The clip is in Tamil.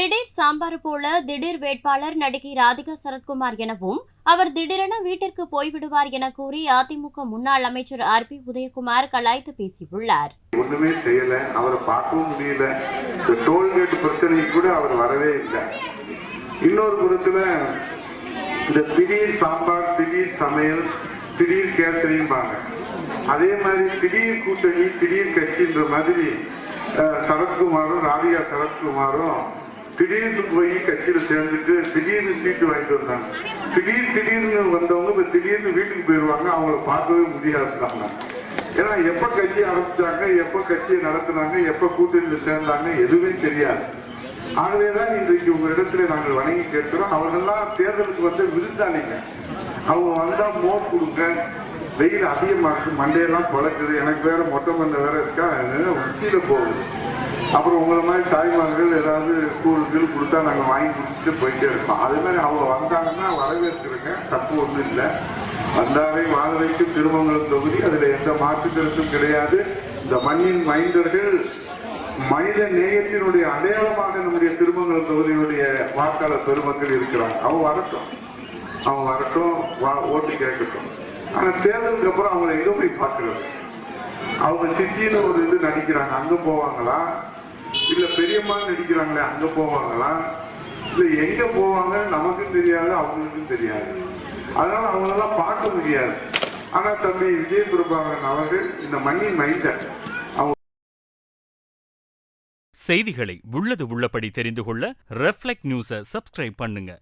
திடீர் சாம்பார் போல திடீர் வேட்பாளர் நடிகை ராதிகா சரத்குமார் எனவும் அவர் திடீரென வீட்டிற்கு போய்விடுவார் என கூறி அதிமுக முன்னாள் அமைச்சர் ஆர் பி உதயகுமார் கலாய்த்து பேசியுள்ளார். ஒண்ணுமே செய்யல அவரை பார்க்கவும் முடியல. இந்த டோல்கேட் பிரச்சனைக்கு கூட அவர் வரவே இல்லை. இன்னொரு புறத்துல இந்த திடீர் சாம்பார் திடீர் சமையல் திடீர் கேசரிம்பாங்க. அதே மாதிரி திடீர் கூட்டணி திடீர் கட்சின்ற மாதிரி சரத்குமாரும் ராதிகா சரத்குமாரும் திடீர்னு போய் கட்சியில சேர்ந்துட்டு திடீர்னு சீட்டு வாங்கிட்டு வந்தாங்க. திடீர் திடீர்னு வந்தவங்க இப்ப திடீர்னு வீட்டுக்கு போயிடுவாங்க அவங்கள பார்க்கவே முடியாதுட்டாங்க ஏன்னா எப்ப கட்சி ஆரம்பிச்சாங்க எப்ப கட்சியை நடத்துனாங்க எப்ப கூட்டணியில சேர்ந்தாங்க எதுவுமே தெரியாது. ஆகவேதான் இன்றைக்கு உங்க இடத்துல நாங்கள் வணங்கி கேட்கிறோம். அவர்கள்லாம் தேர்தலுக்கு வந்து விருந்தாளிங்க. அவங்க வந்தா மோர் கொடுங்க. வெயில் அதிகமா இருக்கு. மண்டையெல்லாம் பழக்குது எனக்கு வேற மொட்டை மண்டை வேற இருக்கா? அதனால உச்சியில போகுது. அப்புறம் உங்களை மாதிரி தாய்மார்கள் ஏதாவது கூழ் கீழ் கொடுத்தா நாங்கள் வாங்கி கொடுத்துட்டு போயிட்டே இருக்கோம் அதே மாதிரி அவங்க வந்தாங்கன்னா வரவேற்கிறேங்க. தப்பு ஒன்றும் இல்லை. வந்தாரை வாழ வைக்கும் திருமங்கலம் தொகுதி அதில் எந்த மாற்றுக்கருத்தும் கிடையாது. இந்த மண்ணின் மைந்தர்கள் மனித நேயத்தினுடைய அடையாளமாக நம்முடைய திருமங்கலம் தொகுதியினுடைய வாக்காளர் பெருமக்கள் இருக்கிறாங்க. அவங்க வரட்டும். அவங்க வரட்டும். வா- ஓட்டு கேட்கட்டும். ஆனால் தேர்தலுக்கு அப்புறம் அவங்களை எங்க போய் பார்க்கறது? அவங்க சிட்டியில் ஒரு இது நடிக்கிறாங்க. அங்கே போவாங்களா? இல்ல பெரியம்மா நடிக்கிறாங்களே அங்க போவாங்களா? இல்ல எங்க போவாங்க நமக்கும் தெரியாது அவங்களுக்கும் தெரியாது. அதனால அவங்களெல்லாம் பார்க்க முடியாது. ஆனா தம்பி விஜய் பிரபாகரன் அவர்கள் இந்த மண்ணின் மைந்தர். செய்திகளை உள்ளது உள்ளபடி தெரிந்து கொள்ள ரெஃப்ளெக்ட் நியூஸை சப்ஸ்கிரைப் பண்ணுங்க.